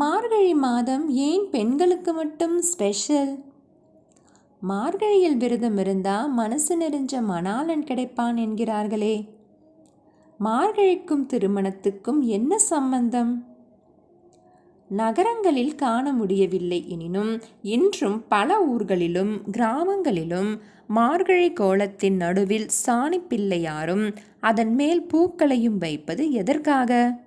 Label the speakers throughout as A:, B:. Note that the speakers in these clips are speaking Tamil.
A: மார்கழி மாதம் ஏன் பெண்களுக்கு மட்டும் ஸ்பெஷல் மார்கழியில் விரதம் இருந்தால் மனசு நெறிஞ்ச மணாளன் கிடைப்பான் என்கிறார்களே. மார்கழிக்கும் திருமணத்துக்கும் என்ன சம்பந்தம்? நகரங்களில் காண முடியவில்லை எனினும் இன்றும் பல ஊர்களிலும் கிராமங்களிலும் மார்கழி கோலத்தின் நடுவில் சாணி பிள்ளையாரும் அதன் மேல் பூக்களையும் வைப்பது எதற்காக?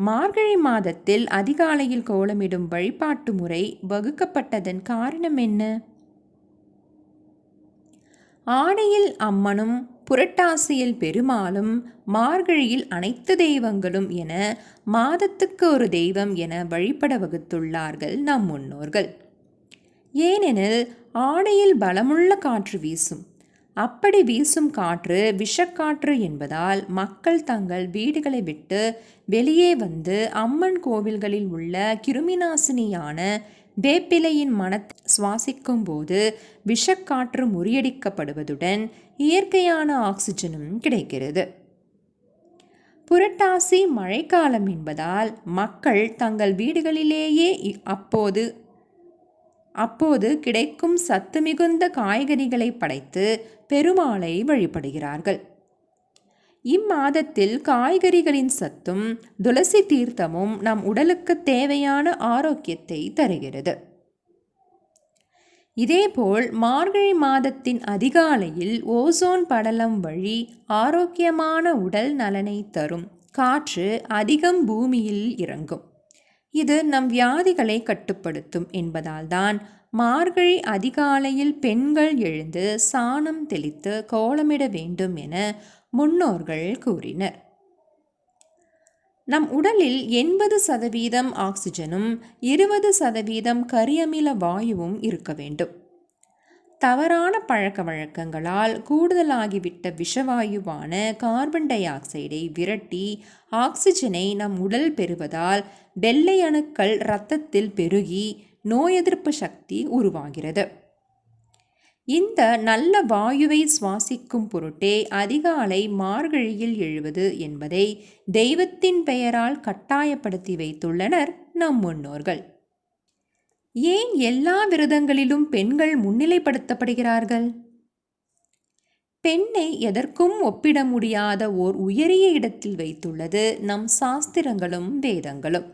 A: மார்கழி மாதத்தில் அதிகாலையில் கோலமிடும் வழிபாட்டு முறை வகுக்கப்பட்டதன் காரணம் என்ன? ஆடையில் அம்மனும் புரட்டாசியில் பெருமாளும் மார்கழியில் அனைத்து தெய்வங்களும் என மாதத்துக்கு ஒரு தெய்வம் என வழிபட வகுத்துள்ளார்கள் நம் முன்னோர்கள். ஏனெனில் ஆடையில் பலமுள்ள காற்று வீசும். அப்படி வீசும் காற்று விஷக்காற்று என்பதால் மக்கள் தங்கள் வீடுகளை விட்டு வெளியே வந்து அம்மன் கோவில்களில் உள்ள கிருமிநாசினியான வேப்பிலையின் மனத்தை சுவாசிக்கும் போது விஷக்காற்று முறியடிக்கப்படுவதுடன் இயற்கையான ஆக்சிஜனும் கிடைக்கிறது. புரட்டாசி மழைக்காலம் என்பதால் மக்கள் தங்கள் வீடுகளிலேயே அப்போது அப்போது கிடைக்கும் சத்து மிகுந்த காய்கறிகளை படைத்து பெருமாளை வழிபடுகிறார்கள். இம்மாதத்தில் காய்கறிகளின் சத்தும் துளசி தீர்த்தமும் நம் உடலுக்கு தேவையான ஆரோக்கியத்தை தருகிறது. இதேபோல் மார்கழி மாதத்தின் அதிகாலையில் ஓசோன் படலம் வழி ஆரோக்கியமான உடல் நலனை தரும் காற்று அதிகம் பூமியில் இறங்கும். இது நம் வியாதிகளை கட்டுப்படுத்தும் என்பதால்தான். மார்கழி அதிகாலையில் பெண்கள் எழுந்து சாணம் தெளித்து கோலமிட வேண்டும் என முன்னோர்கள் கூறினர். நம் உடலில் எண்பது சதவீதம் ஆக்சிஜனும் இருபது சதவீதம் கரியமில வாயுவும் இருக்க வேண்டும். தவறான பழக்க வழக்கங்களால் கூடுதலாகிவிட்ட விஷவாயுவான கார்பன் டை ஆக்சைடை விரட்டி ஆக்சிஜனை நம் உடல் பெறுவதால் வெள்ளை அணுக்கள் இரத்தத்தில் பெருகி நோய் எதிர்ப்பு சக்தி உருவாகிறது. இந்த நல்ல வாயுவை சுவாசிக்கும் பொருட்டே அதிகாலை மார்கழியில் எழுவது என்பதை தெய்வத்தின் பெயரால் கட்டாயப்படுத்தி வைத்துள்ளனர் நம் முன்னோர்கள். ஏன் எல்லா விரதங்களிலும் பெண்கள் முன்னிலைப்படுத்தப்படுகிறார்கள்? பெண்ணை எதற்கும் ஒப்பிட முடியாத ஓர் உயரிய இடத்தில் வைத்துள்ளது நம் சாஸ்திரங்களும் வேதங்களும்.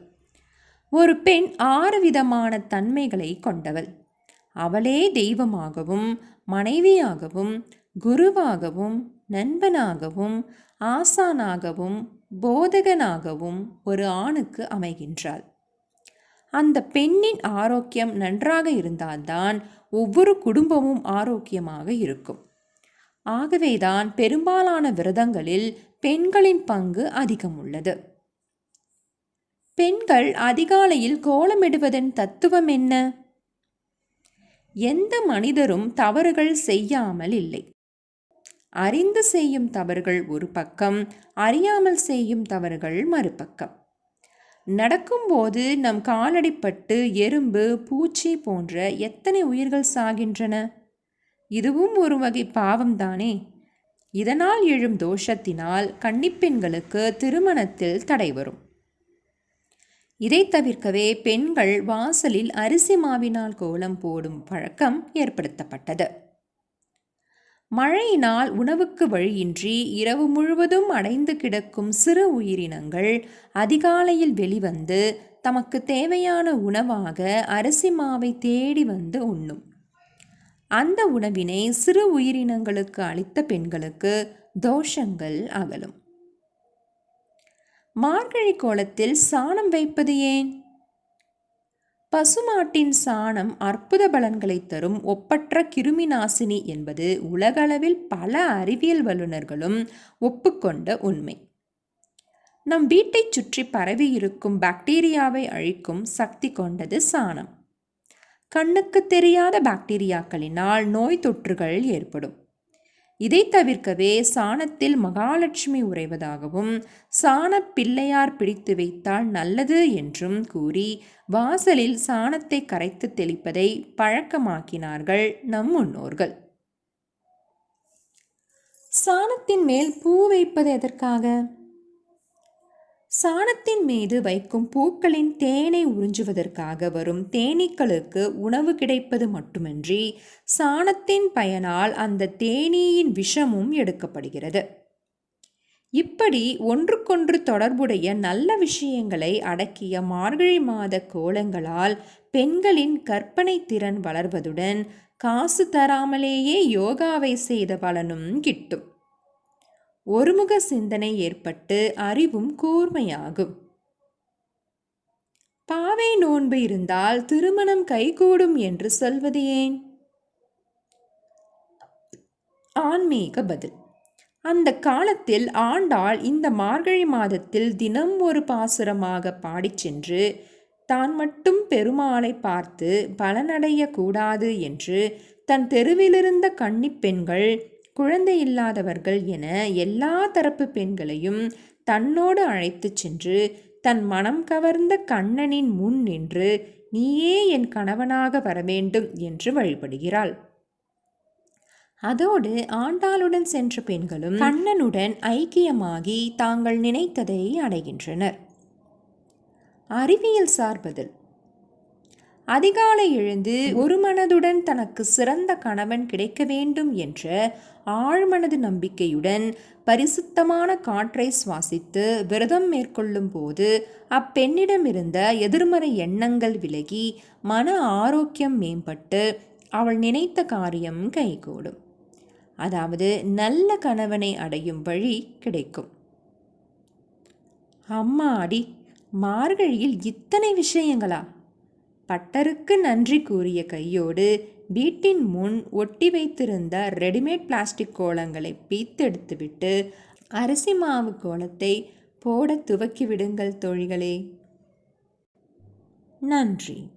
A: ஒரு பெண் ஆறு விதமான தன்மைகளை கொண்டவள். அவளே தெய்வமாகவும் மனைவியாகவும் குருவாகவும் நண்பனாகவும் ஆசானாகவும் போதகனாகவும் ஒரு ஆணுக்கு அமைகின்றாள். அந்த பெண்ணின் ஆரோக்கியம் நன்றாக இருந்தால்தான் ஒவ்வொரு குடும்பமும் ஆரோக்கியமாக இருக்கும். ஆகவேதான் பெரும்பாலான விரதங்களில் பெண்களின் பங்கு அதிகம் உள்ளது பெண்கள் அதிகாலையில் கோலமிடுவதன் தத்துவம் என்ன? எந்த மனிதரும் தவறுகள் செய்யாமல் இல்லை. அறிந்து செய்யும் தவறுகள் ஒரு பக்கம் அறியாமல் செய்யும் தவறுகள் மறுபக்கம். நடக்கும்போது நம் காலடிப்பட்டு எறும்பு பூச்சி போன்ற எத்தனை உயிர்கள் சாகின்றன? இதுவும் ஒரு வகை பாவம்தானே இதனால் எழும் தோஷத்தினால் கன்னிப்பெண்களுக்கு திருமணத்தில் தடை வரும். இதை தவிர்க்கவே பெண்கள் வாசலில் அரிசி மாவினால் கோலம் போடும் பழக்கம் ஏற்படுத்தப்பட்டது. மழையினால் உணவுக்கு வழியின்றி இரவு முழுவதும் அடைந்து கிடக்கும் சிறு உயிரினங்கள் அதிகாலையில் வெளிவந்து தமக்கு தேவையான உணவாக அரிசி மாவை தேடி வந்து உண்ணும். அந்த உணவினை சிறு உயிரினங்களுக்கு அளித்த பெண்களுக்கு தோஷங்கள் அகலும். மார்கழி கோலத்தில் சாணம் வைப்பது ஏன்? பசுமாட்டின் சாணம் அற்புத பலன்களை தரும் ஒப்பற்ற கிருமி நாசினி என்பது உலகளவில் பல அறிவியல் வல்லுநர்களும் ஒப்புக்கொண்ட உண்மை. நம் வீட்டை சுற்றி பரவி இருக்கும் பாக்டீரியாவை அழிக்கும் சக்தி கொண்டது சாணம். கண்ணுக்கு தெரியாத பாக்டீரியாக்களினால் நோய் தொற்றுகள் ஏற்படும். இதை தவிர்க்கவே சாணத்தில் மகாலட்சுமி உறைவதாகவும் சாண பிள்ளையார் பிடித்து வைத்தால் நல்லது என்றும் கூறி வாசலில் சாணத்தை கரைத்து தெளிப்பதை பழக்கமாக்கினார்கள் நம் முன்னோர்கள். சாணத்தின் மேல் பூ வைப்பது எதற்காக? சாணத்தின் மீது வைக்கும் பூக்களின் தேனை உறிஞ்சுவதற்காக வரும் தேனீக்களுக்கு உணவு கிடைப்பது மட்டுமின்றி சாணத்தின் பயனால் அந்த தேனீயின் விஷமும் எடுக்கப்படுகிறது. இப்படி ஒன்றுக்கொன்று தொடர்புடைய நல்ல விஷயங்களை அடக்கிய மார்கழி மாத கோலங்களால் பெண்களின் கற்பனை திறன் வளர்வதுடன் காசு தராமலேயே யோகாவை செய்த பலனும் கிட்டும். ஒருமுக சிந்தனை ஏற்பட்டு அறிவும் கூர்மையாகும். பாவை நோன்பு இருந்தால் திருமணம் கைகூடும் என்று சொல்வது ஏன்? ஆன்மீக பதில். அந்த காலத்தில் ஆண்டாள் இந்த மார்கழி மாதத்தில் தினம் ஒரு பாசுரமாக பாடிச் சென்று தான் மட்டும் பெருமாளை பார்த்து பலனடைய கூடாது என்று தன் தெருவிலிருந்த கன்னிப் பெண்கள் குழந்தை இல்லாதவர்கள் என எல்லா தரப்பு பெண்களையும் தன்னோடு அழைத்துச் சென்று தன் மனம் கவர்ந்த கண்ணனின் முன் நின்று நீயே என் கணவனாக வரவேண்டும் என்று வழிபடுகிறாள். அதோடு ஆண்டாளுடன் சென்ற பெண்களும் கண்ணனுடன் ஐக்கியமாகி தாங்கள் நினைத்ததை அடைகின்றனர். அறிவியல் சார்பதில். அதிகாலை எழுந்து ஒரு மனதுடன் தனக்கு சிறந்த கணவன் கிடைக்க வேண்டும் என்ற ஆழ்மனது நம்பிக்கையுடன் பரிசுத்தமான காற்றை சுவாசித்து விரதம் மேற்கொள்ளும் போது அப்பெண்ணிடமிருந்த எதிர்மறை எண்ணங்கள் விலகி மன ஆரோக்கியம் மேம்பட்டு அவள் நினைத்த காரியம் கைகூடும். அதாவது நல்ல கணவனை அடையும் வழி கிடைக்கும். அம்மா அடி மார்கழியில் இத்தனை விஷயங்களா? பட்டருக்கு நன்றி கூறிய கையோடு வீட்டின் முன் ஒட்டி வைத்திருந்த ரெடிமேட் பிளாஸ்டிக் கோலங்களை பீத்தெடுத்துவிட்டு அரிசி மாவு கோலத்தை போட துவக்கி விடுங்கள் தோழிகளே. நன்றி.